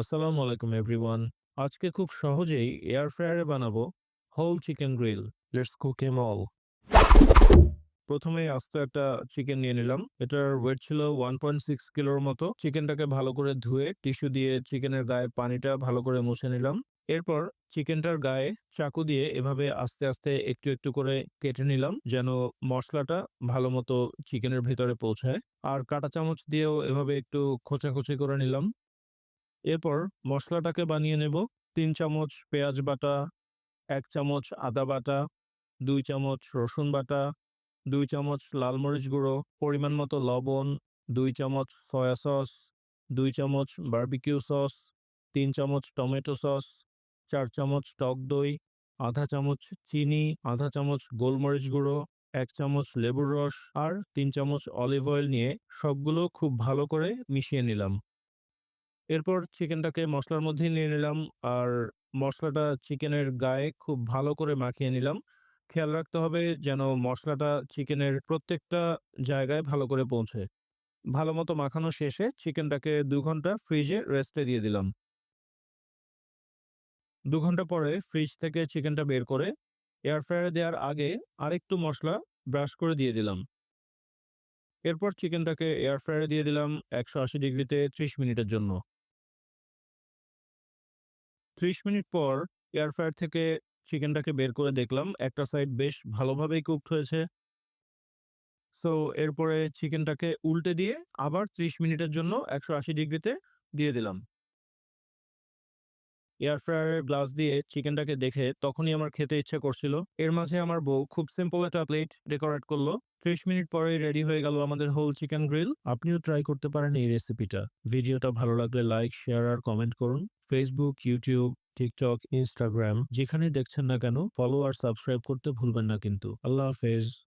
আসসালামু আলাইকুম এভরিওয়ান। আজকে খুব সহজেই এয়ার ফ্রায়ারে বানাবো whole chicken grill let's cook em all প্রথমে আস্ত একটা চিকেন নিয়ে নিলাম। এটার ওয়েট ছিল ওয়ান পয়েন্ট সিক্স কিলোর মতো। চিকেনটাকে ভালো করে ধুয়ে টিস্যু দিয়ে চিকেনের গায়ে পানিটা ভালো করে মুছে নিলাম। এরপর চিকেনটার গায়ে চাকু দিয়ে এভাবে আস্তে আস্তে একটু একটু করে কেটে নিলাম যেন মশলাটা ভালো মতো চিকেনের ভেতরে পৌঁছায়। আর কাঁটা চামচ দিয়েও এভাবে একটু খোঁচাখুচি করে নিলাম। এরপর মশলাটাকে বানিয়ে নেব। তিন চামচ পেঁয়াজ বাটা, এক চামচ আদা বাটা, দুই চামচ রসুন বাটা, দুই চামচ লাল মরিচ গুঁড়ো, পরিমাণ মতো লবণ, দুই চামচ সয়া সস, দুই চামচ বারবিকিউ সস, তিন চামচ টমেটো সস, চার চামচ টক দই, আধা চামচ চিনি, আধা চামচ গোলমরিচ গুঁড়ো, এক চামচ লেবুর রস আর তিন চামচ অলিভ অয়েল নিয়ে সবগুলো খুব ভালো করে মিশিয়ে নিলাম। এরপর চিকেনটাকে মশলার মধ্যে নিয়ে নিলাম। আর মশলাটা চিকেনের গায়ে খুব ভালো করে মাখিয়ে নিলাম। খেয়াল রাখতে হবে যেন মশলাটা চিকেনের প্রত্যেকটা জায়গায় ভালো করে পৌঁছে। ভালো মতো মাখানো শেষে চিকেনটাকে দু ঘণ্টা ফ্রিজে রেস্টে দিয়ে দিলাম। দু ঘণ্টা পরে ফ্রিজ থেকে চিকেনটা বের করে এয়ার ফ্রায়ারে দেওয়ার আগে আরেকটু মশলা ব্রাশ করে দিয়ে দিলাম। এরপর চিকেনটাকে এয়ার ফ্রায়ারে দিয়ে দিলাম একশো আশি ডিগ্রিতে ত্রিশ মিনিটের জন্য। ত্রিশ মিনিট পর এয়ার ফ্রায়ার থেকে চিকেনটাকে বের করে দেখলাম। একটা সাইড বেশ ভালোভাবেই কুকড হয়েছে। সো এরপরে চিকেনটাকে উল্টে দিয়ে আবার ত্রিশ মিনিটের জন্য একশো আশি ডিগ্রিতে দিয়ে দিলাম। এয়ার ফ্রায়ারের গ্লাস দিয়ে চিকেনটাকে দেখে তখনই আমার খেতে ইচ্ছে করছিল। এর মাঝে আমার বউ খুব সিম্পল একটা প্লেট ডেকোরেট করল। ত্রিশ মিনিট পরে রেডি হয়ে গেল আমাদের হোল চিকেন গ্রিল আপনিও ট্রাই করতে পারেন এই রেসিপিটা ভিডিওটা ভালো লাগলে লাইক শেয়ার আর কমেন্ট করুন। ফেসবুক ইউটিউব টিকটক ইনস্টাগ্রাম যেখানে দেখছেন না কেন ফলো আর সাবস্ক্রাইব করতে ভুলবেন না কিন্তু। আল্লাহ হাফেজ।